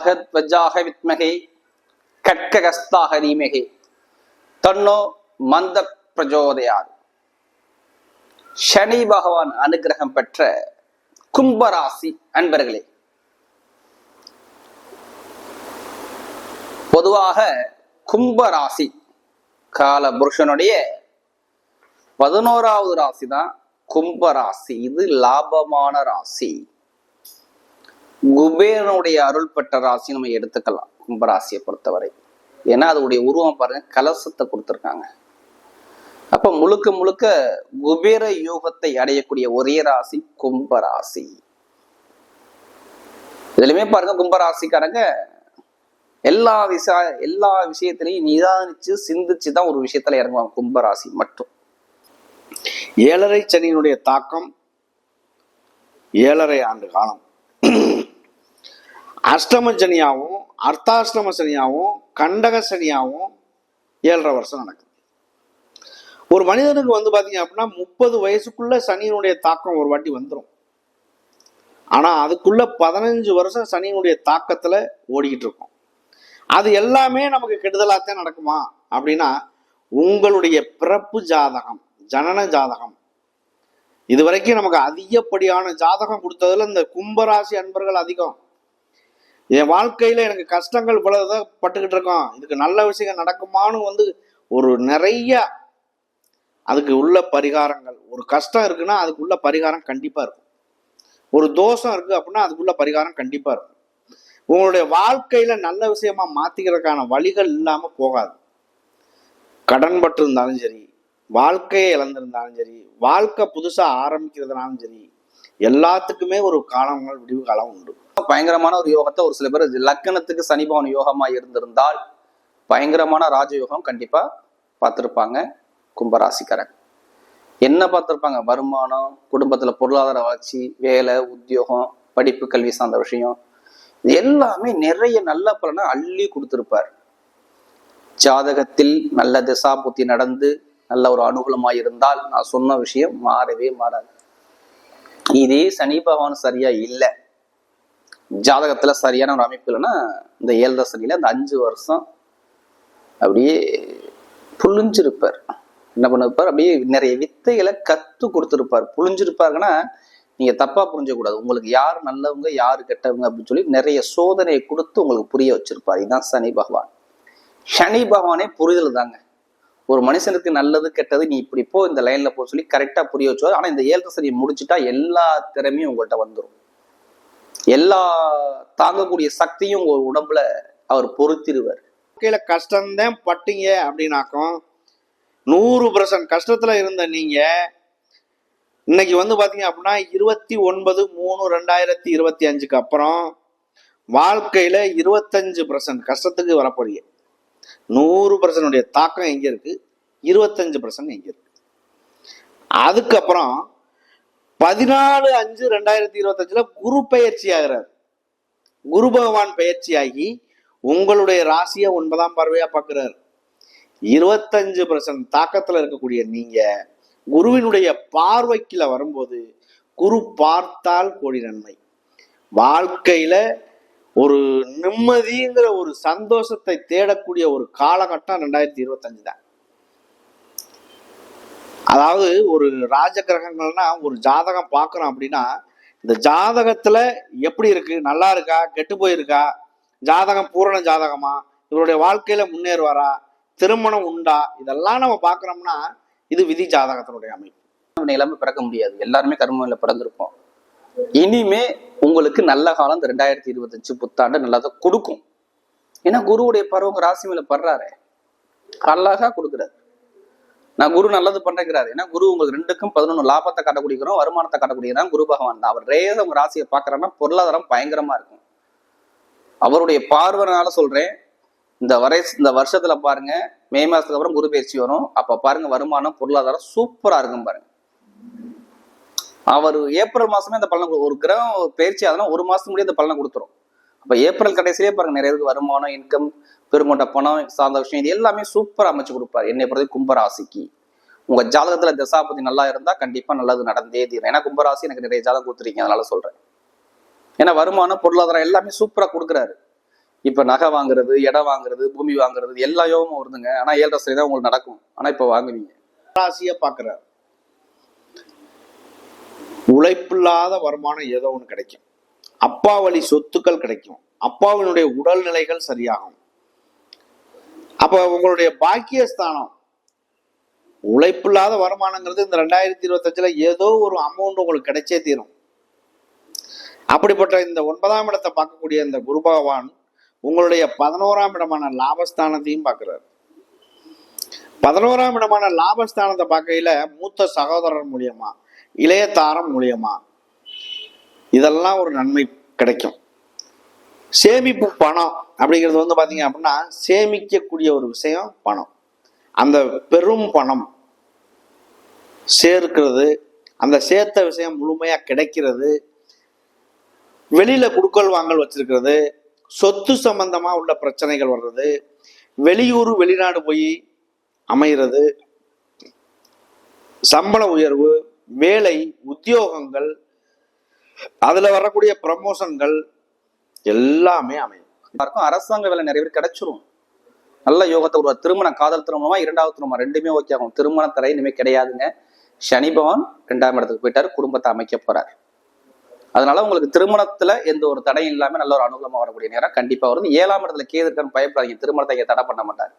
பகத்வஜாக வித்மகே கட்ககஸ்தாக தீமகே தன்னோ மந்த பிரஜோதயார் சனி பகவான் அனுகிரகம் பெற்ற கும்பராசி அன்பர்களே பொதுவாக கும்பராசி கால புருஷனுடைய பதினோராவது ராசி தான் கும்பராசி. இது லாபமான ராசி. குபேரனுடைய அருள் பெற்ற ராசி நம்ம எடுத்துக்கலாம். கும்பராசியை பொறுத்தவரை. ஏன்னா அதோடைய உருவம் பாருங்க கலசத்தை கொடுத்துருக்காங்க. அப்ப முழுக்க முழுக்க குபேர யோகத்தை அடையக்கூடிய ஒரே ராசி கும்பராசி. இதுலயுமே பாருங்க கும்பராசிக்காரங்க எல்லா விஷய எல்லா விஷயத்திலையும் நிதானிச்சு சிந்திச்சு தான் ஒரு விஷயத்துல இறங்குவாங்க கும்பராசி மட்டும். ஏழரை சனியினுடைய தாக்கம் ஏழரை ஆண்டு காலம். அஷ்டம சனியாகவும் அர்த்தாஷ்டம சனியாகவும் கண்டக சனியாகவும் ஏழரை வருஷம் நடக்குது. ஒரு மனிதனுக்கு வந்து பார்த்தீங்க அப்படின்னா முப்பது வயசுக்குள்ள சனியினுடைய தாக்கம் ஒரு வாட்டி வந்துடும் ஆனால் அதுக்குள்ள பதினஞ்சு வருஷம் சனியினுடைய தாக்கத்தில் ஓடிக்கிட்டு இருக்கும். அது எல்லாமே நமக்கு கெடுதலாகத்தான் நடக்குமா? அப்படின்னா உங்களுடைய பிறப்பு ஜாதகம் ஜனன ஜாதகம். இதுவரைக்கும் நமக்கு அதிகப்படியான ஜாதகம் கொடுத்ததுல இந்த கும்பராசி அன்பர்கள் அதிகம். என் வாழ்க்கையில எனக்கு கஷ்டங்கள் பலதான் பட்டுக்கிட்டு இருக்கோம். இதுக்கு நல்ல விஷயங்கள் நடக்குமான்னு வந்து ஒரு நிறைய அதுக்கு உள்ள பரிகாரங்கள். ஒரு கஷ்டம் இருக்குன்னா அதுக்குள்ள பரிகாரம் கண்டிப்பா இருக்கும். ஒரு தோஷம் இருக்கு அப்படின்னா அதுக்குள்ள பரிகாரம் கண்டிப்பா இருக்கும். உங்களுடைய வாழ்க்கையில நல்ல விஷயமா மாத்திக்கிறதுக்கான வழிகள் இல்லாம போகாது. கடன் பட்டு இருந்தாலும் சரி வாழ்க்கையை இழந்திருந்தாலும் சரி வாழ்க்கை புதுசா ஆரம்பிக்கிறதுனாலும் சரி எல்லாத்துக்குமே ஒரு காலங்கள் விடிவு காலம் உண்டு. பயங்கரமான ஒரு யோகத்தை ஒரு சில பேர் லக்கணத்துக்கு சனி பவன் யோகமா இருந்திருந்தால் பயங்கரமான ராஜயோகம் கண்டிப்பா பார்த்திருப்பாங்க கும்பராசிக்காரன் என்ன பார்த்துருப்பாங்க? வருமானம் குடும்பத்துல பொருளாதார வளர்ச்சி வேலை உத்தியோகம் படிப்பு கல்வி சார்ந்த விஷயம். எல்லாமே நிறைய நல்ல பலனை அள்ளி கொடுத்துருப்பார். ஜாதகத்தில் நல்ல திசா புத்தி நடந்து நல்ல ஒரு அனுகூலமாக இருந்தால் நான் சொன்ன விஷயம் மாறவே மாறாது. இதே சனி பகவான் சரியா இல்லை. ஜாதகத்துல சரியான ஒரு அமைப்பு இல்லைன்னா இந்த ஏழரை சனியில அந்த அஞ்சு வருஷம் அப்படியே புழிஞ்சிருப்பார். என்ன பண்ணிருப்பார் அப்படியே நிறைய வித்தைகளை கத்து கொடுத்துருப்பார். புழிஞ்சிருப்பாருன்னா நீங்க தப்பா புரிஞ்சக்கூடாது உங்களுக்கு யார் நல்லவங்க யார் கெட்டவங்க அப்படின்னு சொல்லி நிறைய சோதனையை கொடுத்து உங்களுக்கு புரிய வச்சிருப்பார். இதுதான் சனி பகவான். சனி பகவானே புரிதல் தாங்க. ஒரு மனுஷனுக்கு நல்லது கெட்டது நீ இப்படி போ இந்த லைன்ல போ சொல்லி கரெக்டா புரிய வச்சுவார் ஆனா இந்த ஏழரை சனியை முடிச்சுட்டா எல்லா திறமையும் உங்கள்கிட்ட வந்துடும் எல்லா தாங்கக்கூடிய சக்தியும் உங்க உடம்புல அவர் பொறுத்திருவார் வாழ்க்கையில கஷ்டம்தான் பட்டீங்க அப்படின்னாக்கும் நூறு பர்சன்ட் கஷ்டத்துல இருந்த நீங்க இன்னைக்கு வந்து பாத்தீங்க அப்படின்னா இருபத்தி ஒன்பது மூணு ரெண்டாயிரத்தி இருபத்தி அஞ்சுக்கு அப்புறம் வாழ்க்கையில இருபத்தஞ்சு பர்சன்ட் கஷ்டத்துக்கு வரப்போறீங்க. நூறு பர்சன்டுடைய தாக்கம் எங்க இருக்கு? இருபத்தஞ்சு பர்சன்ட் எங்க இருக்கு? அதுக்கப்புறம் பதினாலு அஞ்சு ரெண்டாயிரத்தி இருபத்தஞ்சுல குரு பயிற்சி ஆகிறார் குரு பகவான் பெயர்ச்சியாகி உங்களுடைய ராசியை ஒன்பதாம் பார்வையா பார்க்கிறார். இருபத்தஞ்சு பர்சன்ட் தாக்கத்துல இருக்கக்கூடிய நீங்க குருவினுடைய பார்வைக்குள்ள வரும்போது குரு பார்த்தால் கோடி நன்மை. வாழ்க்கையில ஒரு நிம்மதிங்கிற ஒரு சந்தோஷத்தை தேடக்கூடிய ஒரு காலகட்டம் ரெண்டாயிரத்தி இருபத்தஞ்சு தான். அதாவது ஒரு ராஜ கிரகங்கள்னா ஒரு ஜாதகம் பார்க்குறோம் அப்படின்னா இந்த ஜாதகத்துல எப்படி இருக்கு? நல்லா இருக்கா? கெட்டு போயிருக்கா? ஜாதகம் பூரண ஜாதகமா? இவருடைய வாழ்க்கையில முன்னேறுவாரா? திருமணம் உண்டா? இதெல்லாம் நம்ம பார்க்குறோம்னா இது விதி ஜாதகத்தினுடைய அமைப்பு. நம்ம எல்லாமே பிறக்க முடியாது. எல்லாருமே கர்மவில பிறந்திருப்போம். இனிமே உங்களுக்கு நல்ல காலம் இந்த ரெண்டாயிரத்தி இருபத்தஞ்சு புத்தாண்டு நல்லதை கொடுக்கும். ஏன்னா குருவுடைய பருவங்க ராசி மேல படுறாரு. அழகா கொடுக்குறாரு. நான் குரு நல்லது பண்றேங்கிறாரு. ஏன்னா குரு உங்களுக்கு ரெண்டுக்கும் பதினொன்று லாபத்தை காட்டக்கூடியக்கிறோம் வருமானத்தை காட்டக்கூடியதான் குரு பகவான் தான். அவர் ரேத உங்க ராசியை பார்க்கறன்னா பொருளாதாரம் பயங்கரமா இருக்கும். அவருடைய பார்வைனால சொல்றேன். இந்த வரை இந்த வருஷத்துல பாருங்க மே மாசத்துக்கு அப்புறம் குரு பயிற்சி வரும். அப்ப பாருங்க வருமானம் பொருளாதாரம் சூப்பரா இருக்கும் பாருங்க. அவர் ஏப்ரல் மாசமே அந்த பலனை ஒரு கிரகம் பயிற்சி அதெல்லாம் ஒரு மாசம் முடிய அந்த பலனை கொடுத்துரும். அப்ப ஏப்ரல் கடைசியிலே பாருங்க நிறைய பேருக்கு வருமானம் இன்கம் பெருமட்ட பணம் சார்ந்த விஷயம் இது எல்லாமே சூப்பரா அமைச்சு கொடுப்பாரு. என்னை பொறுத்த கும்பராசிக்கு. உங்க ஜாதகத்துல தசாபதி நல்லா இருந்தா கண்டிப்பா நல்லது நடந்தே தீரும். ஏன்னா கும்பராசி எனக்கு நிறைய ஜாதகம் கொடுத்துருக்கீங்க அதனால சொல்றேன். ஏன்னா வருமானம் பொருளாதாரம் எல்லாமே சூப்பரா கொடுக்குறாரு. இப்ப நகை வாங்குறது இடம் வாங்குறது பூமி வாங்குறது எல்லா யோகமும் வருதுங்க. ஆனா ஏழரை தான் உங்களுக்கு நடக்கும். ஆனா இப்ப வாங்குவீங்க ராசியை பாக்குறாரு. உழைப்பில்லாத வருமானம் ஏதோ ஒன்று கிடைக்கும். அப்பா வழி சொத்துக்கள் கிடைக்கும். அப்பாவினுடைய உடல்நிலைகள் சரியாகும். அப்போ உங்களுடைய பாக்கியஸ்தானம் உழைப்பில்லாத வருமானங்கிறது இந்த ரெண்டாயிரத்தி இருபத்தஞ்சுல ஏதோ ஒரு அமௌண்ட் உங்களுக்கு கிடைச்சே தீரும். அப்படிப்பட்ட இந்த ஒன்பதாம் இடத்தை பார்க்கக்கூடிய இந்த குரு பகவான் உங்களுடைய பதினோராம் இடமான லாபஸ்தானத்தையும் பார்க்குறாரு. பதினோராம் இடமான லாபஸ்தானத்தை பார்க்கையில மூத்த சகோதரர் மூலியமா இளைய தாரம் மூலியமா. இதெல்லாம் ஒரு நன்மை கிடைக்கும். சேமிப்பு பணம் அப்படிங்கிறது வந்து பார்த்தீங்க அப்படின்னா சேமிக்கக்கூடிய ஒரு விஷயம் பணம். அந்த பெரும் பணம் சேர்க்கிறது அந்த சேர்த்த விஷயம் முழுமையாக கிடைக்கிறது வெளியில் குடுக்கல் வாங்கல் வச்சிருக்கிறது சொத்து சம்பந்தமாக உள்ள பிரச்சனைகள் வர்றது வெளியூர் வெளிநாடு போய் அமைகிறது சம்பள உயர்வு வேலை உத்தியோகங்கள் அதுல வரக்கூடிய ப்ரமோஷன்கள் எல்லாமே அமையும். எல்லாருக்கும் அரசாங்க வேலை நிறைய பேர் கிடைச்சிரும். நல்ல யோகத்தை ஒரு திருமணம் காதல் திருமணமா இரண்டாவது திருமணம் ரெண்டுமே ஓகே ஆகும். திருமண தடை இனிமே கிடையாதுங்க. சனி பவன் ரெண்டாம் இடத்துக்கு போயிட்டாரு குடும்பத்தை அமைக்க போறார். அதனால உங்களுக்கு திருமணத்துல எந்த ஒரு தடையும் இல்லாம நல்ல ஒரு அனுகூலமா வரக்கூடிய நேரம் கண்டிப்பா வரும் ஏழாம் இடத்துல கேது இருக்கான்னு பயப்படாதீங்க. திருமணத்தை தடை பண்ண மாட்டார்.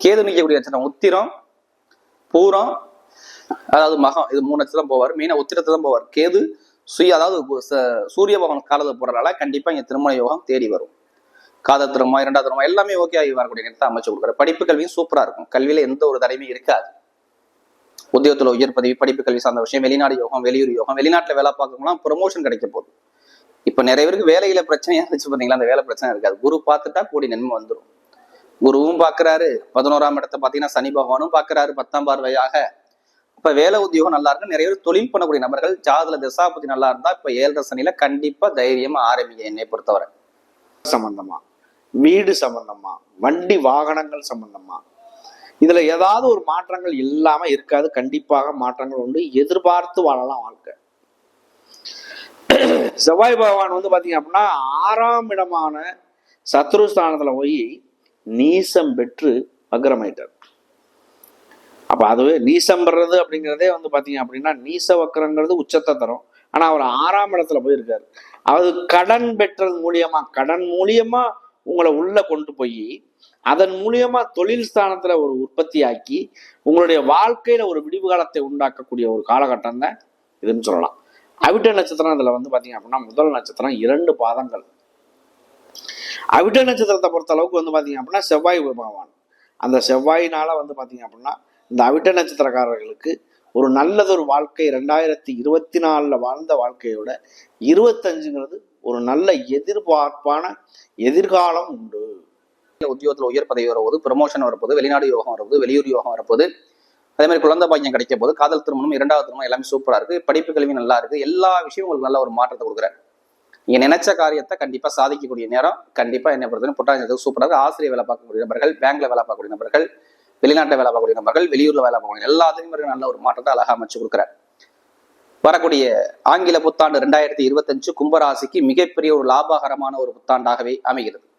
கேது நிற்கக்கூடிய நட்சத்திரம் உத்திரம் பூரம் அதாவது மகம் இது மூணு நட்சத்திரம் போவார். மெயினாக உத்திரத்துல தான் போவார். கேது சுய அதாவது சூரிய பகவான் காலத்தை போறதுனால கண்டிப்பா இங்க திருமண யோகம் தேடி வரும். காதல் திருமணம் இரண்டாவது திருமணம் எல்லாமே ஓகே ஆகி வரக்கூடிய நேரத்தை அமைச்சு கொடுக்குறாரு படிப்பு கல்வியும் சூப்பரா இருக்கும். கல்வியில எந்த ஒரு தடையுமே இருக்காது. உத்தியோகத்தில் உயர் பதவி படிப்பு கல்வி சார்ந்த விஷயம் வெளிநாடு யோகம் வெளியூர் யோகம் வெளிநாட்டுல வேலை பார்க்கணும்னா ப்ரொமோஷன் கிடைக்க போகுது. இப்ப நிறைய பேருக்கு வேலையில பிரச்சனையா இருந்துச்சு பார்த்தீங்களா? அந்த வேலை பிரச்சனை இருக்காது. குரு பார்த்துட்டா கூடி நன்மை வந்துடும் குருவும் பார்க்குறாரு. பதினோராம் இடத்தை பாத்தீங்கன்னா சனி பகவானும் பார்க்குறாரு. பத்தாம் பார்வையாக இப்ப வேலை உத்தியோகம் நல்லா இருக்கு நிறைய பேர் தொழில் பண்ணக்கூடிய நபர்கள் ஜாதுல திசாபதி நல்லா இருந்தா இப்ப ஏழரை சனியில கண்டிப்பா தைரியமா ஆரம்பிங்க என்னை பொறுத்தவரை. சம்பந்தமா. வீடு சம்பந்தமா. வண்டி வாகனங்கள் சம்பந்தமா. இதுல ஏதாவது ஒரு மாற்றங்கள் இல்லாம இருக்காது. கண்டிப்பாக மாற்றங்கள் உண்டு. எதிர்பார்த்து வாழலாம் வாழ்க்கை. செவ்வாய் பகவான் வந்து பாத்தீங்க அப்படின்னா ஆறாம் இடமான சத்ருஸ்தானத்துல போய் நீசம் பெற்று அக்ரமாயிட்டார். அப்போ அதுவே நீசம்ன்றது அப்படிங்கிறதே வந்து பார்த்தீங்க அப்படின்னா நீச வக்கரங்கிறது உச்சத்தை தரும். ஆனால் அவர் ஆறாம் இடத்துல போயிருக்காரு. அது கடன் பெற்றது மூலியமா கடன் மூலியமா உங்களை உள்ள கொண்டு போய் அதன் மூலியமா தொழில் ஸ்தானத்துல ஒரு உற்பத்தி ஆக்கி உங்களுடைய வாழ்க்கையில ஒரு விடிவு காலத்தை உண்டாக்கக்கூடிய ஒரு காலகட்டம் தான் இதுன்னு சொல்லலாம். அவிட்ட நட்சத்திரம் இதுல வந்து பாத்தீங்க அப்படின்னா முதல் நட்சத்திரம் இரண்டு பாதங்கள். அவிட்ட நட்சத்திரத்தை பொறுத்த அளவுக்கு வந்து பாத்தீங்க அப்படின்னா செவ்வாய் பகவான் அந்த செவ்வாயினால வந்து பாத்தீங்க அப்படின்னா இந்த அவிட்ட நட்சத்திரக்காரர்களுக்கு ஒரு நல்லதொரு வாழ்க்கை ரெண்டாயிரத்தி இருபத்தி நாலில் வாழ்ந்த வாழ்க்கையோட இருபத்தஞ்சுங்கிறது ஒரு நல்ல எதிர்பார்ப்பான எதிர்காலம் உண்டு. உத்தியோகத்தில் உயர் பதவி வரப்போது ப்ரமோஷன் வரப்போது வெளிநாடு யோகம் வரப்போது வெளியூர் யோகம் வரப்போது அதே மாதிரி குழந்தை பாக்கியம் கிடைக்க போது காதல் திருமணம் இரண்டாவது திருமணம் எல்லாமே சூப்பராக இருக்குது படிப்பு கல்வி நல்லா இருக்குது எல்லா விஷயமும் உங்களுக்கு நல்ல ஒரு மாற்றத்தை கொடுக்குறாரு நீங்கள் நினைச்ச காரியத்தை கண்டிப்பாக சாதிக்கக்கூடிய நேரம் கண்டிப்பாக என்ன பொறுத்தவரை புட்டாஞ்சத்துக்கு சூப்பராக இருக்குது ஆசிரியர் வேலை பார்க்கக்கூடிய நபர்கள் பேங்க்ல வேலை பார்க்கக்கூடிய நபர்கள் வெளிநாட்டுல வேலை பார்க்கக்கூடிய நபர்கள் வெளியூர்ல வேலை பார்க்கக்கூடிய எல்லாத்துலயும் நல்ல ஒரு மாற்றத்தை அழகா அமைச்சு கொடுக்குறாரு. வரக்கூடிய ஆங்கில புத்தாண்டு ரெண்டாயிரத்தி இருபத்தஞ்சு கும்பராசிக்கு மிகப்பெரிய ஒரு லாபகரமான ஒரு புத்தாண்டாகவே அமைகிறது.